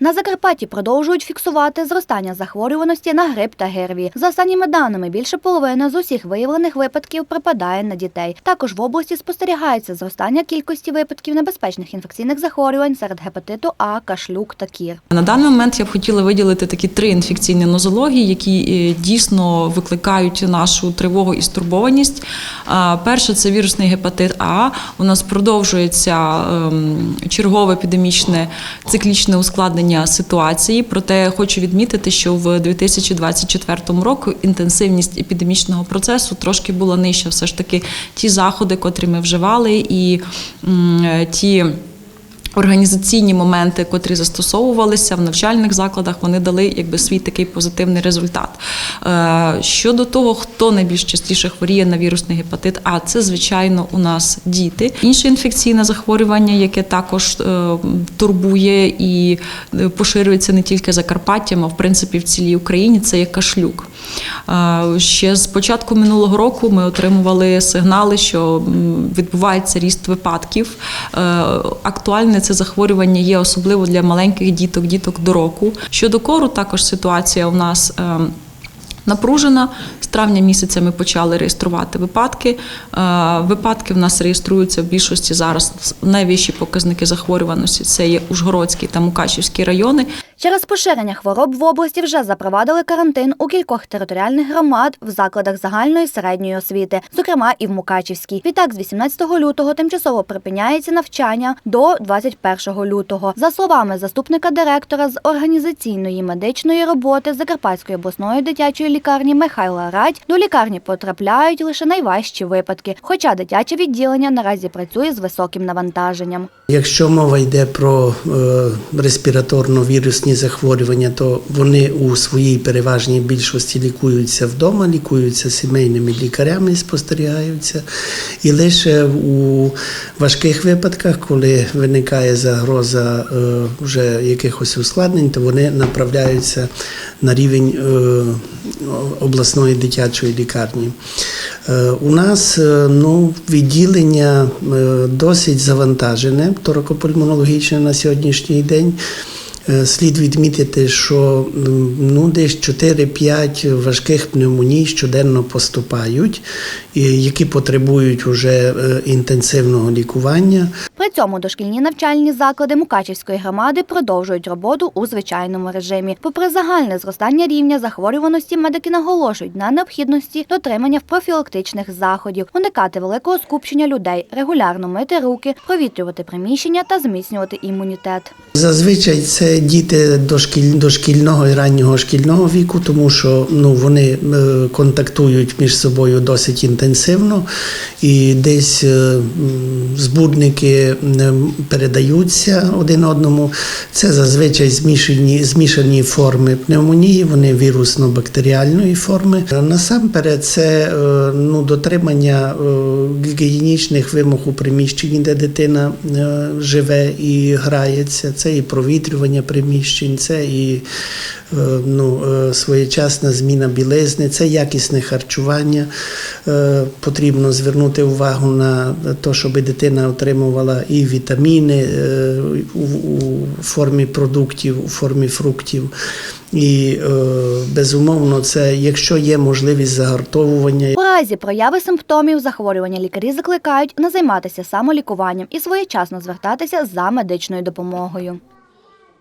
На Закарпатті продовжують фіксувати зростання захворюваності на грип та ГРВІ. За останніми даними, більше половини з усіх виявлених випадків припадає на дітей. Також в області спостерігається зростання кількості випадків небезпечних інфекційних захворювань серед гепатиту А, кашлюк та кір. На даний момент я б хотіла виділити такі три інфекційні нозології, які е, дійсно викликають нашу тривогу і стурбованість. Перше це вірусний гепатит А. У нас продовжується ем, чергове епідемічне циклічне ускладнення ситуації. Проте хочу відмітити, що в 2024 року інтенсивність епідемічного процесу трошки була нижча. Все ж таки, ті заходи, котрі ми вживали, і е, ті. Організаційні моменти, котрі застосовувалися в навчальних закладах, вони дали якби свій такий позитивний результат. Е, Щодо того, хто найбільш частіше хворіє на вірусний гепатит, а це звичайно у нас діти. Інше інфекційне захворювання, яке також е, турбує і е, поширюється не тільки Закарпаттям, а в принципі в цілій Україні, це є кашлюк. Ще з початку минулого року ми отримували сигнали, що відбувається ріст випадків. Актуальне це захворювання є особливо для маленьких діток, діток до року. Щодо кору, також ситуація у нас. е, Напружена з травня місяця ми почали реєструвати випадки. Е, Випадки в нас реєструються в більшості зараз. Найвищі показники захворюваності це є Ужгородський та Мукачівський райони. Через поширення хвороб в області вже запровадили карантин у кількох територіальних громад в закладах загальної середньої освіти, зокрема і в Мукачівській. Відтак, з 18 лютого тимчасово припиняється навчання до 21 лютого. За словами заступника директора з організаційної медичної роботи Закарпатської обласної дитячої лікарні Михайла Радь, до лікарні потрапляють лише найважчі випадки, хоча дитяче відділення наразі працює з високим навантаженням. Якщо мова йде про е, респіраторно-вірусні захворювання, то вони у своїй переважній більшості лікуються вдома, лікуються сімейними лікарями, спостерігаються. І лише у важких випадках, коли виникає загроза е, вже якихось ускладнень, то вони направляються на рівень е, обласної дитячої лікарні. Е, У нас ну, відділення досить завантажене, торакопульмонологічне на сьогоднішній день. Е, Слід відмітити, що ну, десь 4-5 важких пневмоній щоденно поступають, які потребують уже е, інтенсивного лікування. При цьому дошкільні навчальні заклади Мукачівської громади продовжують роботу у звичайному режимі. Попри загальне зростання рівня захворюваності, медики наголошують на необхідності дотримання профілактичних заходів, уникати великого скупчення людей, регулярно мити руки, провітрювати приміщення та зміцнювати імунітет. Зазвичай це діти дошкіль, дошкільного і раннього шкільного віку, тому що ну, вони е, контактують між собою досить інтенсивно, і десь е, збудники передаються один одному. Це зазвичай змішані, змішані форми пневмонії, вони вірусно-бактеріальної форми. Насамперед, це е, ну, дотримання е, гігієнічних вимог у приміщенні, де дитина е, живе і грається. Це і провітрювання приміщень, це і е, ну, е, своєчасна зміна білизни, це якісне харчування. Е, Потрібно звернути увагу на те, щоб дитина отримувала і вітаміни у, формі продуктів, у формі фруктів. І безумовно, це якщо є можливість загартовування. У разі прояви симптомів захворювання лікарі закликають не займатися самолікуванням і своєчасно звертатися за медичною допомогою.